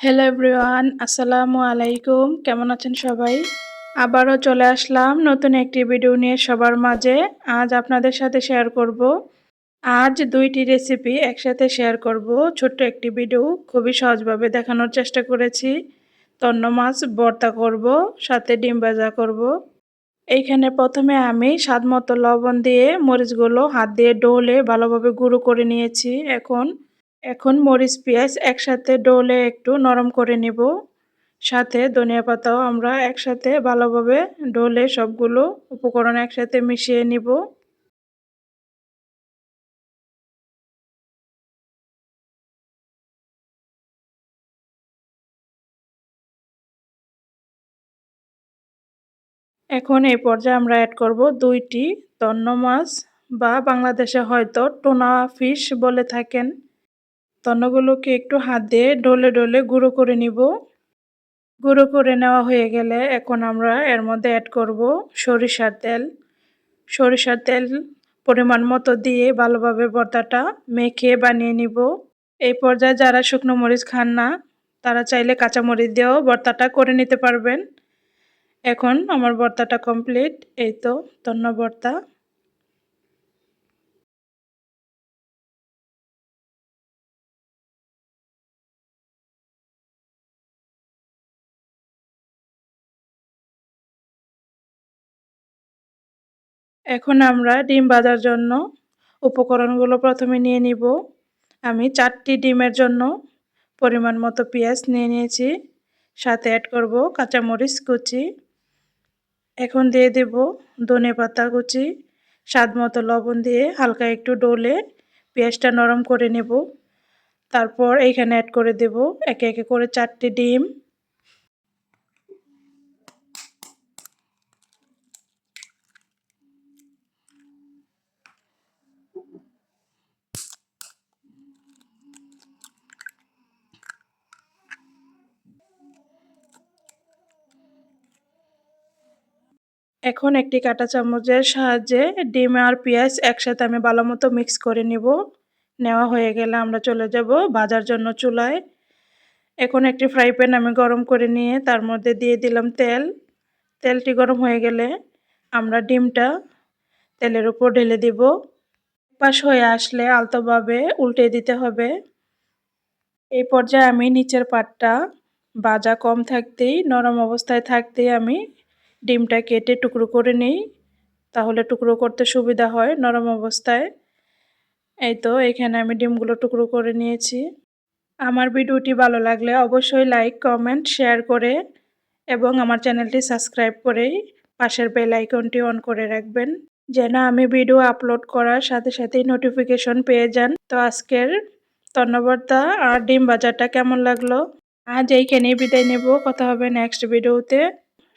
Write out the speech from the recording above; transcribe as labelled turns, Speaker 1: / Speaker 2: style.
Speaker 1: Hello everyone আসসালামু আলাইকুম কেমন আছেন সবাই? আবারও চলে আসলাম নতুন একটি ভিডিও নিয়ে সবার মাঝে। আজ আপনাদের সাথে শেয়ার করব। আজ দুইটি রেসিপি একসাথে শেয়ার করব। ছোট্ট একটি ভিডিও খুবই সহজভাবে দেখানোর চেষ্টা করেছি। তন্ন মাছ ভর্তা করব, সাথে ডিম ভাজা করব। এইখানে প্রথমে আমি স্বাদ মতো লবণ দিয়ে মরিচগুলো হাত দিয়ে ডোলে ভালোভাবে গুঁড়ো করে নিয়েছি। এখন এখন মরিচ পেঁয়াজ একসাথে ডোলে একটু নরম করে নিব। সাথে ধনিয়া পাতাও আমরা একসাথে ভালোভাবে ডোলে সবগুলো উপকরণ একসাথে মিশিয়ে নিব। এখন এই পর্যায়ে আমরা অ্যাড করব দুইটি তন্ন মাছ বা বাংলাদেশে হয়তো টোনা ফিশ বলে থাকেন। তন্নগুলোকে একটু হাত দিয়ে ডলে ডলে গুঁড়ো করে নিব। গুঁড়ো করে নেওয়া হয়ে গেলে এখন আমরা এর মধ্যে অ্যাড করব সরিষার তেল। সরিষার তেল পরিমাণ মতো দিয়ে ভালোভাবে ভর্তাটা মেখে বানিয়ে নিব। এই পর্যায়ে যারা শুকনো মরিচ খান না, তারা চাইলে কাঁচা মরিচ দিয়েও ভর্তাটা করে নিতে পারবেন। এখন আমার ভর্তাটা কমপ্লিট এই তো তন্ন ভর্তা এখন আমরা ডিম ভাজার জন্য উপকরণগুলো প্রথমে নিয়ে নিব। আমি চারটি ডিমের জন্য পরিমাণ মতো পেঁয়াজ নিয়ে নিয়েছি। সাথে অ্যাড করব কাঁচামরিচ কুচি। এখন দিয়ে দেব ধনে পাতা কুচি। স্বাদ মতো লবণ দিয়ে হালকা একটু ডোলে পেঁয়াজটা নরম করে নেব। তারপর এইখানে অ্যাড করে দেব একে একে করে চারটি ডিম। এখন একটি কাঁটা চামচের সাহায্যে ডিম আর পেঁয়াজ একসাথে আমি ভালো মতো মিক্স করে নিব। নেওয়া হয়ে গেলে আমরা চলে যাব ভাজার জন্য চুলায়। এখন একটি ফ্রাই প্যান আমি গরম করে নিয়ে তার মধ্যে দিয়ে দিলাম তেল। তেলটি গরম হয়ে গেলে আমরা ডিমটা তেলের উপর ঢেলে দিব। পাশ হয়ে আসলে আলতোভাবে উল্টে দিতে হবে। এই পর্যায়ে আমি নিচের পাটটা বাজা কম থাকতেই, নরম অবস্থায় থাকতেই আমি ডিমটা কেটে টুকরো করে নিই, তাহলে টুকরো করতে সুবিধা হয় নরম অবস্থায়। এই তো, এখানে আমি ডিমগুলো টুকরো করে নিয়েছি। আমার ভিডিওটি ভালো লাগলে অবশ্যই লাইক, কমেন্ট, শেয়ার করে এবং আমার চ্যানেলটি সাবস্ক্রাইব করেই পাশের বেল আইকনটি অন করে রাখবেন, যেন আমি ভিডিও আপলোড করার সাথে সাথেই নোটিফিকেশন পেয়ে যান। তো আজকের ধন্যবাদটা আর ডিম বাজারটা কেমন লাগল? আজ এইখানেই বিদায় নেব, কথা হবে নেক্সট ভিডিওতে।